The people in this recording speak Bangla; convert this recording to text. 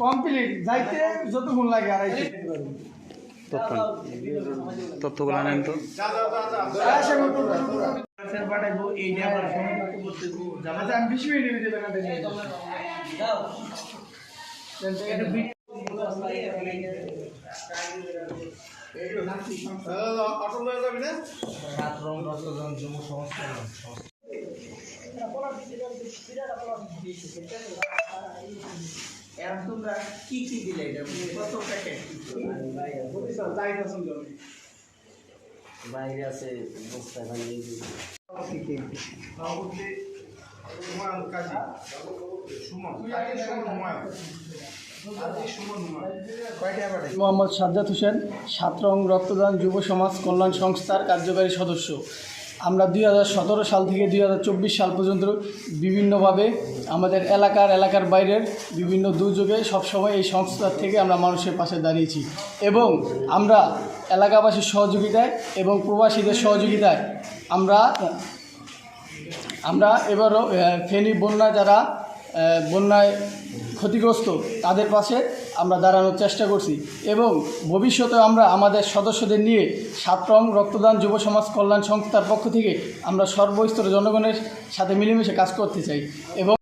কমপ্লিট যাইতে যতক্ষণ লাগে আর তথ্যগুলো নেন তো। আশা বাইরে আছে মোহাম্মদ সাজ্জাদ হোসেন সাতরং রক্তদান যুব সমাজ কল্যাণ সংস্থার কার্যকারী সদস্য। আমরা দুই হাজার সতেরো সাল থেকে দুই হাজার চব্বিশ সাল পর্যন্ত বিভিন্নভাবে আমাদের এলাকার এলাকার বাইরের বিভিন্ন দুর্যোগে সবসময় এই সংস্থার থেকে আমরা মানুষের পাশে দাঁড়িয়েছি এবং আমরা এলাকাবাসীর সহযোগিতায় এবং প্রবাসীদের সহযোগিতায় আমরা আমরা এবারও ফেনী, বন্যা যারা বন্যায় ক্ষতিগ্রস্ত, তাদের পাশে আমরা দাঁড়ানোর চেষ্টা করছি এবং ভবিষ্যতে আমরা আমাদের সদস্যদের নিয়ে সাতরং রক্তদান যুব সমাজ কল্যাণ সংস্থার পক্ষ থেকে আমরা সর্বস্তরের জনগণের সাথে মিলেমিশে কাজ করতে চাই এবং